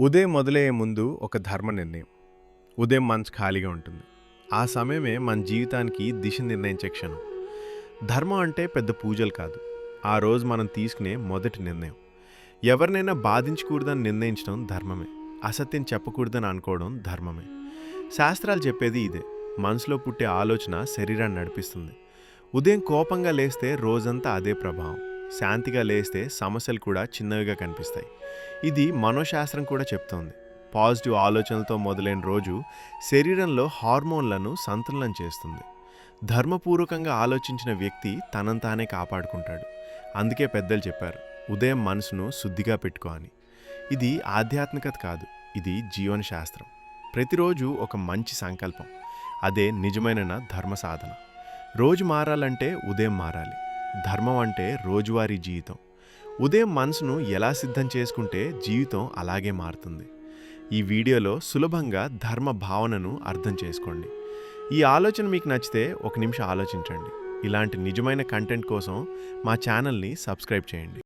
ఉదయం మొదలయ్యే ముందు ఒక ధర్మ నిర్ణయం. ఉదయం మనసు ఖాళీగా ఉంటుంది. ఆ సమయమే మన జీవితానికి దిశ నిర్ణయించే క్షణం. ధర్మం అంటే పెద్ద పూజలు కాదు. ఆ రోజు మనం తీసుకునే మొదటి నిర్ణయం. ఎవరినైనా బాధించకూడదని నిర్ణయించడం ధర్మమే. అసత్యం చెప్పకూడదని అనుకోవడం ధర్మమే. శాస్త్రాలు చెప్పేది ఇదే. మనసులో పుట్టే ఆలోచన శరీరాన్ని నడిపిస్తుంది. ఉదయం కోపంగా లేస్తే రోజంతా అదే ప్రభావం. శాంతిగా లేస్తే సమస్యలు కూడా చిన్నవిగా కనిపిస్తాయి. ఇది మనోశాస్త్రం కూడా చెప్తోంది. పాజిటివ్ ఆలోచనలతో మొదలైన రోజు శరీరంలో హార్మోన్లను సంతులనం చేస్తుంది. ధర్మపూర్వకంగా ఆలోచించిన వ్యక్తి తనంతానే తానే కాపాడుకుంటాడు. అందుకే పెద్దలు చెప్పారు ఉదయం మనసును శుద్ధిగా పెట్టుకో అని. ఇది ఆధ్యాత్మికత కాదు ఇది జీవన శాస్త్రం ప్రతిరోజు ఒక మంచి సంకల్పం అదే నిజమైన నా ధర్మ సాధన రోజు మారాలంటే ఉదయం మారాలి. ధర్మం అంటే రోజువారీ జీవితం. ఉదయం మనసును ఎలా సిద్ధం చేసుకుంటే జీవితం అలాగే మారుతుంది. ఈ వీడియోలో సులభంగా ధర్మ భావనను అర్థం చేసుకోండి. ఈ ఆలోచన మీకు నచ్చితే ఒక నిమిషం ఆలోచించండి. ఇలాంటి నిజమైన కంటెంట్ కోసం మా ఛానల్ని సబ్స్క్రైబ్ చేయండి.